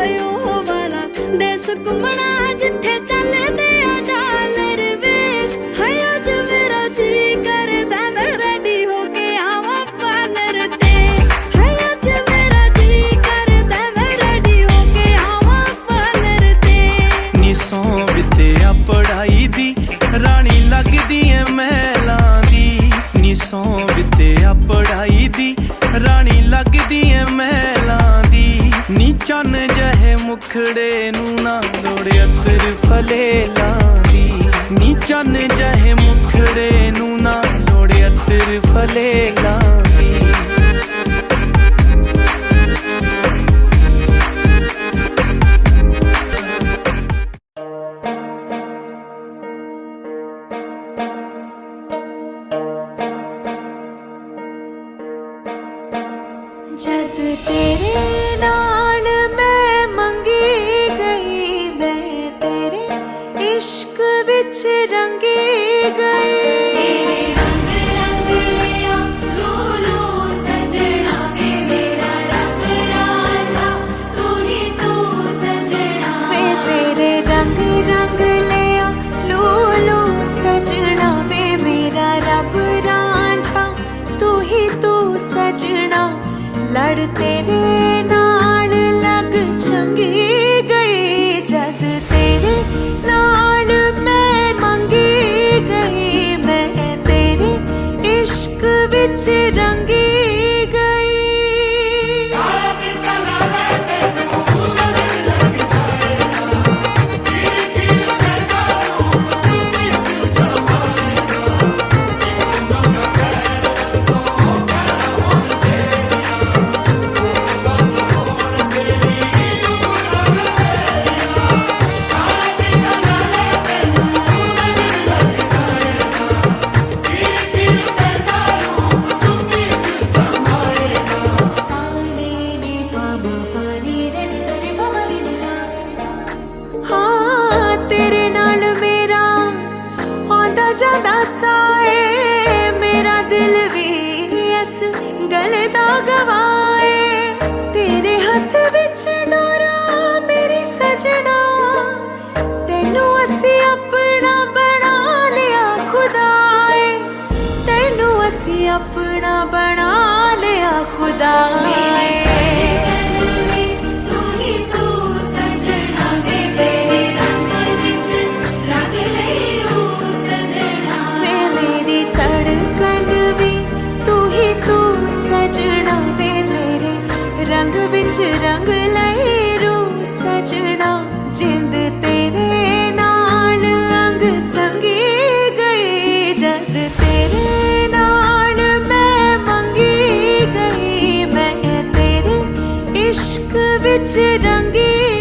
ਵੇ ਉਹ ਵਾਲਾ ਦੇਸ ਘੁੰਮਣਾ ਵਿਦਿਆ ਦੀ, ਰਾਣੀ ਲੱਗਦੀ ਐ ਮਹਿਲਾਂ ਦੀ। ਨੀ ਚੰਨ ਜਹੇ ਮੁਖੜੇ ਨੂੰ ਨਾ ਲੋੜੇ ਅਤਰ ਫਲੇਲਾਂ ਦੀ। ਨੀ ਚੰਨ ਜਹੇ ਮੁਖੜੇ ਨੂੰ ਨਾ ਲੋੜੇ ਅਤਰ ਫਲੇਲਾਂ ਦੀ ਜਦ ਤੇਰੇ ਨਾਲ ਲੜ ਤੇਰੇ ਨਾਲ ਲੱਗ ਚੰਗੀ ਗਈ। ਜਦ ਤੇਰੇ ਨਾਲ ਮੈਂ ਮੰਗੀ ਗਈ, ਮੈਂ ਤੇਰੇ ਇਸ਼ਕ ਵਿੱਚ ਰੰਗੀ ਆਉਂਦਾ ਜਾਂਦਾ ਮੇਰਾ ਦਿਲ ਵੀ ਇਸ ਗੱਲ ਦਾ ਗਵਾਏ। ਤੇਰੇ ਹੱਥ ਵਿੱਚ ਡੋਰਾ, ਮੇਰੀ ਸਜਣਾ। ਤੈਨੂੰ ਅਸੀਂ ਆਪਣਾ ਬਣਾ ਲਿਆ, ਖੁਦਾਏ। ਤੈਨੂੰ ਅਸੀਂ ਆਪਣਾ ਬਣਾ ਲਿਆ, ਖੁਦਾਏ। 一个人。